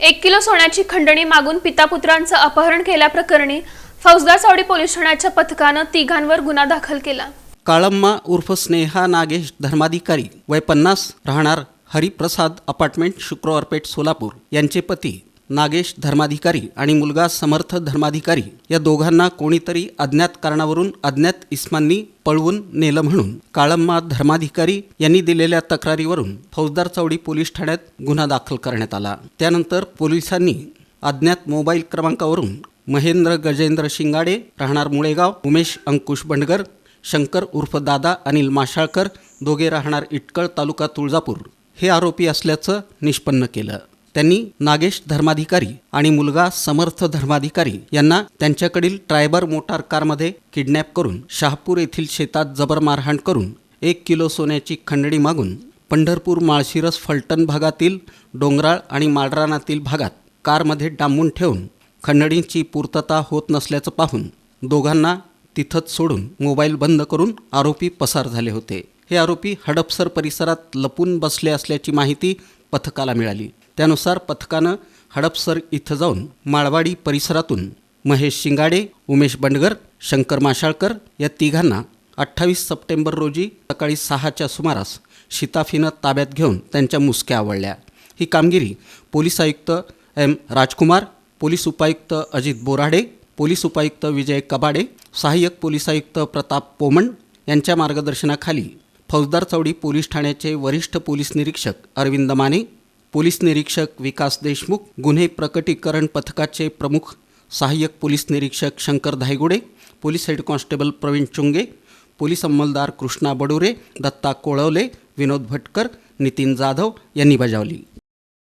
एक किलो सोन्याची खंडणी मागून पिता पुत्रांचं अपहरण केल्याप्रकरणी फौजदार चावडी पोलीस ठाण्याच्या पथकानं तिघांवर गुन्हा दाखल केला. काळम्मा उर्फ स्नेहा नागेश धर्माधिकारी वय पन्नास राहणार हरिप्रसाद अपार्टमेंट शुक्रवारपेठ सोलापूर यांचे पती नागेश धर्माधिकारी आणि मुलगा समर्थ धर्माधिकारी या दोघांना कोणीतरी अज्ञात कारणावरून अज्ञात इस्मांनी पळवून नेलं म्हणून काळम्मा धर्माधिकारी यांनी दिलेल्या तक्रारीवरून फौजदार चौडी पोलीस ठाण्यात गुन्हा दाखल करण्यात आला. त्यानंतर पोलिसांनी अज्ञात मोबाईल क्रमांकावरून महेंद्र गजेंद्र शिंगाडे राहणार मुळेगाव उमेश अंकुश बंडगर शंकर उर्फ दादा अनिल माशाळकर दोघे राहणार इटकळ तालुका तुळजापूर हे आरोपी असल्याचं निष्पन्न केलं. त्यांनी नागेश धर्माधिकारी आणि मुलगा समर्थ धर्माधिकारी यांना त्यांच्याकडील ट्रायबर मोटार कारमध्ये किडनॅप करून शहापूर येथील शेतात जबर मारहाण करून एक किलो सोन्याची खंडणी मागून पंढरपूर माळशिरस फलटण भागातील डोंगराळ आणि माळरानातील भागात कारमध्ये डांबून ठेवून खंडणीची पूर्तता होत नसल्याचं पाहून दोघांना तिथंच सोडून मोबाईल बंद करून आरोपी पसार झाले होते. हे आरोपी हडपसर परिसरात लपून बसले असल्याची माहिती पथकाला मिळाली. त्यानुसार पथकानं हडपसर इथं जाऊन माळवाडी परिसरातून महेश शिंगाडे उमेश बंडगर शंकर माशाळकर या तिघांना अठ्ठावीस सप्टेंबर रोजी सकाळी सहाच्या सुमारास शिताफीनं ताब्यात घेऊन त्यांच्या मुसक्या आवळल्या. ही कामगिरी पोलीस आयुक्त एम राजकुमार पोलीस उपायुक्त अजित बोराडे पोलीस उपायुक्त विजय कबाडे सहाय्यक पोलीस आयुक्त प्रताप पोमण यांच्या मार्गदर्शनाखाली फौजदार चौडी पोलीस ठाण्याचे वरिष्ठ पोलीस निरीक्षक अरविंद माने पोलीस निरीक्षक विकास देशमुख गुन्हे प्रकटीकरण पथकाचे प्रमुख सहाय्यक पोलीस निरीक्षक Shankar Dhaygude police head constable Pravin Chunge police अंमलदार Krishna Badure Datta Kolwale Vinod Bhatkar Nitin Jadhav यांनी बजावली.